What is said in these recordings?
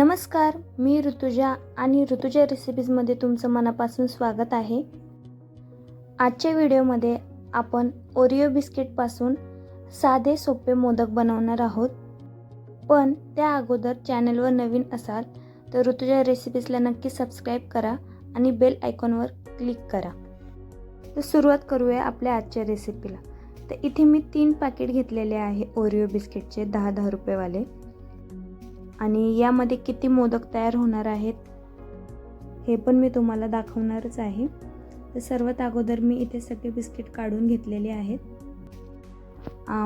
नमस्कार मी ऋतुजा आणि ऋतुजा रेसिपीजमध्ये तुमचं मनापासून स्वागत आहे. आजच्या व्हिडिओमध्ये आपण ओरिओ बिस्किटपासून साधे सोपे मोदक बनवणार आहोत. पण त्या अगोदर चॅनलवर नवीन असाल तर ऋतुजा रेसिपीजला नक्की सबस्क्राईब करा आणि बेल आयकॉनवर क्लिक करा. तर सुरुवात करूया आपल्या आजच्या रेसिपीला तर इथे मी तीन पॅकेट घेतलेले आहे ओरिओ बिस्किटचे दहा दहा रुपयेवाले. आणि यामध्ये किती मोदक तयार होणार आहेत हे पण मी तुम्हाला दाखवणारच आहे. तर सर्वात अगोदर मी इथे सगळे बिस्किट काढून घेतलेले आहेत.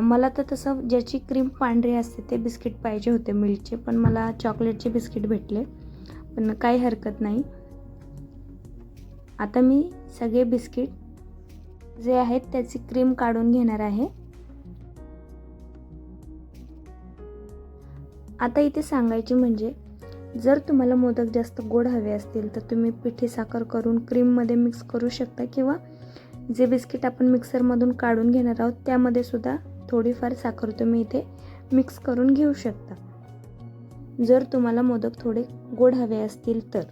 मला तर तसं ज्याची क्रीम पांढरी असते ते बिस्किट पाहिजे होते मिल्कचे पण मला चॉकलेटचे बिस्किट भेटले पण काही हरकत नाही. आता मी सगळे बिस्किट जे आहेत त्याची क्रीम काढून घेणार आहे. आता इथे सांगायचे म्हणजे जर तुम्हाला मोदक जास्त गोड हवे असतील तर तुम्ही पिठी साखर करून क्रीममध्ये मिक्स करू शकता किंवा जे बिस्किट आपण मिक्सरमधून काढून घेणार आहोत त्यामध्ये सुद्धा थोडीफार साखर तुम्ही इथे मिक्स करून घेऊ शकता. जर तुम्हाला मोदक थोडे गोड हवे असतील तर.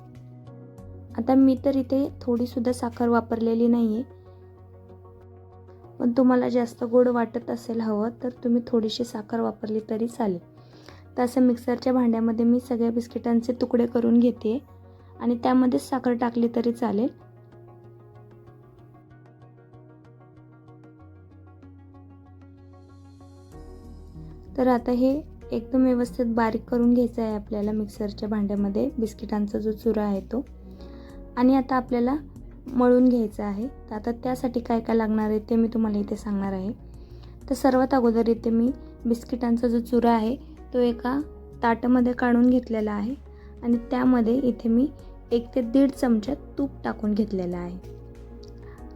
आता मी तर इथे थोडीसुद्धा साखर वापरलेली नाही आहे पण तुम्हाला जास्त गोड वाटत असेल हवं तर तुम्ही थोडीशी साखर वापरली तरी चालेल. तर असं मिक्सरच्या भांड्यामध्ये मी सगळ्या बिस्किटांचे तुकडे करून घेते. आणि त्यामध्येच साखर टाकली तरी चालेल. तर आता हे एकदम व्यवस्थित बारीक करून घ्यायचं आहे आपल्याला मिक्सरच्या भांड्यामध्ये. बिस्किटांचा जो चुरा आहे तो. आणि आता आपल्याला मळून घ्यायचं आहे. तर आता त्यासाठी काय काय लागणार आहे ते मी तुम्हाला इथे सांगणार आहे. तर सर्वात अगोदर इथे मी बिस्किटांचा जो चुरा आहे तो एका ताटामध्ये काढून घेतलेला आहे आणि त्यामध्ये इथे मी एक ते दीड चमचा तूप टाकून घेतलेलं आहे.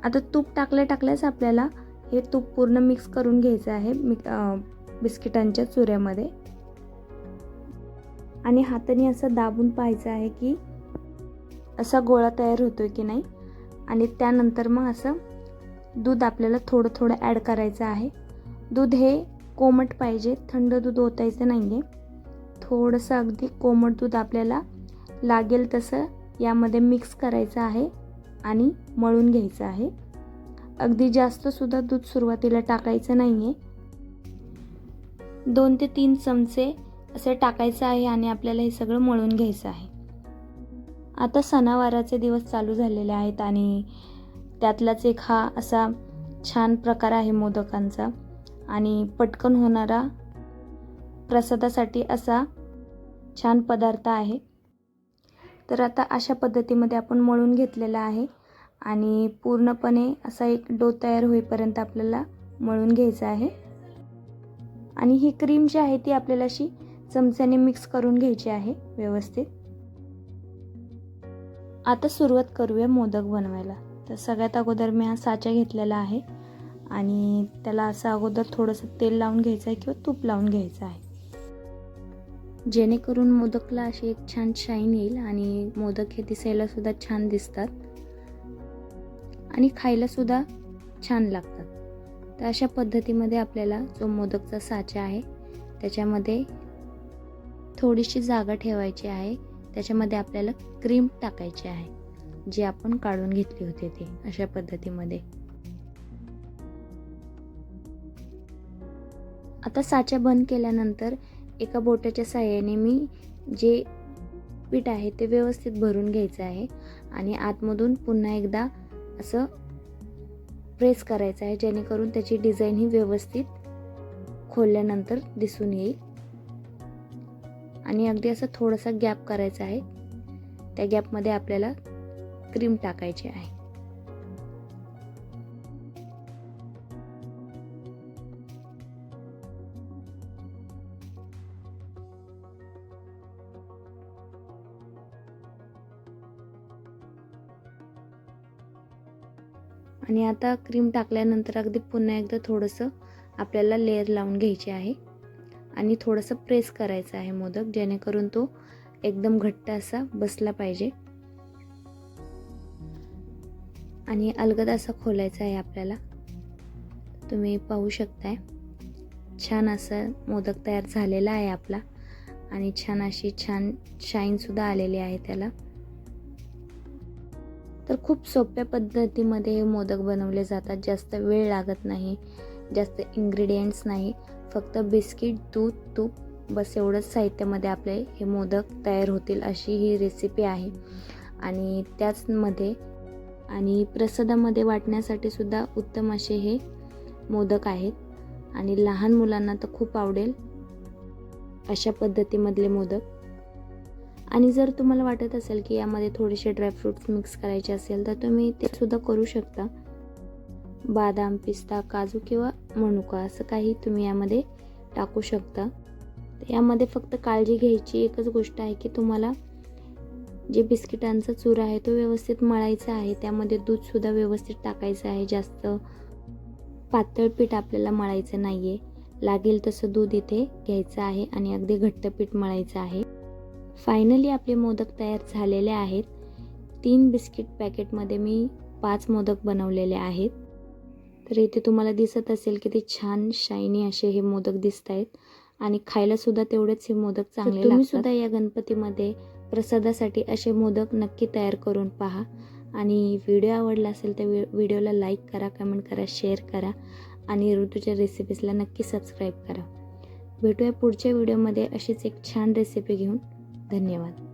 आता तूप टाकल्या टाकल्याच आपल्याला हे तूप पूर्ण मिक्स करून घ्यायचं आहे मिक बिस्किटांच्या चुऱ्यामध्ये. आणि हाताने असं दाबून पाहायचं आहे की असा गोळा तयार होतो आहे की नाही. आणि त्यानंतर मग असं दूध आपल्याला थोडं थोडं ॲड करायचं आहे. दूध हे कोमट पाहिजे थंड दूध ओतायचं नाही आहे थोडंसं अगदी कोमट दूध आपल्याला लागेल तसं यामध्ये मिक्स करायचं आहे आणि मळून घ्यायचं आहे. अगदी जास्तसुद्धा दूध सुरुवातीला टाकायचं नाही आहे दोन ते तीन चमचे असे टाकायचं आहे आणि आपल्याला हे सगळं मळून घ्यायचं आहे. आता सणावाराचे दिवस चालू झालेले आहेत आणि त्यातलाच एक हा असा छान प्रकार आहे मोदकांचा. आणि पटकन होणारा प्रसादासाठी असा छान पदार्थ आहे. तर आता अशा पद्धतीमध्ये आपण मळून घेतलेला आहे आणि पूर्णपणे असा एक डो तयार होईपर्यंत आपल्याला मळून घ्यायचा आहे. आणि ही क्रीम जी आहे ती आपल्याला अशी चमच्याने मिक्स करून घ्यायची आहे व्यवस्थित. आता सुरुवात करूया मोदक बनवायला. तर सगळ्यात अगोदर मी हा साचा घेतलेला आहे. आणि त्याला असं अगोदर थोडंसं तेल लावून घ्यायचं आहे किंवा तूप लावून घ्यायचं आहे. जेणेकरून मोदकला अशी एक छान शाईन येईल आणि मोदक हे दिसायला सुद्धा छान दिसतात. आणि खायला सुद्धा छान लागतात. तर अशा पद्धतीमध्ये आपल्याला जो मोदकचा साचा आहे त्याच्यामध्ये थोडीशी जागा ठेवायची आहे. त्याच्यामध्ये आपल्याला क्रीम टाकायची आहे जी आपण काढून घेतली होती ते अशा पद्धतीमध्ये. आता साचा बंद केल्यानंतर एका बोटाच्या साह्याने मी जे पीठ आहे ते व्यवस्थित भरून घ्यायचं आहे आणि आतमधून पुन्हा एकदा असं प्रेस करायचं आहे जेणेकरून त्याची डिझाईन ही व्यवस्थित खोलल्यानंतर दिसून येईल. आणि अगदी असं थोडासा गॅप करायचा आहे. त्या गॅपमध्ये आपल्याला क्रीम टाकायची आहे. आणि आता क्रीम टाकल्यानंतर अगदी पुन्हा एकदा थोडंसं आपल्याला लेअर लावून घ्यायचे आहे. आणि थोडंसं प्रेस करायचं आहे मोदक जेणेकरून तो एकदम घट्ट असा बसला पाहिजे. आणि अलगद असा खोलायचा आहे आपल्याला. तुम्ही पाहू शकताय. छान असं मोदक तयार झालेला आहे आपला. आणि छान अशी छान शाईनसुद्धा आलेली आहे त्याला. तर खूप सोप्या पद्धतीमध्ये हे मोदक बनवले जातात. जास्त वेळ लागत नाही जास्त इंग्रेडियंट्स नाही. फक्त बिस्किट दूध तूप बस एवढंच साहित्यामध्ये आपले हे मोदक तयार होतील अशी ही रेसिपी आहे. आणि त्याचमध्ये आणि प्रसादामध्ये वाटण्यासाठी सुद्धा उत्तम असे हे मोदक आहेत. आणि लहान मुलांना तर खूप आवडेल अशा पद्धतीमधले मोदक. आणि जर तुम्हाला वाटत असेल की यामध्ये थोडेसे ड्रायफ्रूट्स मिक्स करायचे असेल तर तुम्ही ते सुद्धा करू शकता. बादाम पिस्ता काजू किंवा मनुका असं काही तुम्ही यामध्ये टाकू शकता. यामध्ये फक्त काळजी घ्यायची एकच गोष्ट आहे की तुम्हाला जे बिस्किटांचा चूर आहे तो व्यवस्थित मळायचा आहे. त्यामध्ये दूधसुद्धा व्यवस्थित टाकायचं आहे. जास्त पातळ पीठ आपल्याला मळायचं नाही आहे लागेल तसं दूध इथे घ्यायचं आहे आणि अगदी घट्ट पीठ मळायचं आहे. फायनली आपले मोदक तयार झालेले आहेत. तीन बिस्किट पॅकेटमध्ये मी पाच मोदक बनवलेले आहेत. तर इथे तुम्हाला दिसत असेल की ते छान शायनी असे हे मोदक दिसत आहेत आणि खायला सुद्धा तेवढेच हे मोदक चांगले तुम्ही सुद्धा या गणपतीमध्ये प्रसादासाठी असे मोदक नक्की तयार करून पहा. आणि व्हिडिओ आवडला असेल तर व्हिडिओला लाईक करा कमेंट करा शेअर करा. आणि ऋतूच्या रेसिपीजला नक्की सबस्क्राईब करा. भेटूया पुढच्या व्हिडिओमध्ये अशीच एक छान रेसिपी घेऊन. धन्यवाद.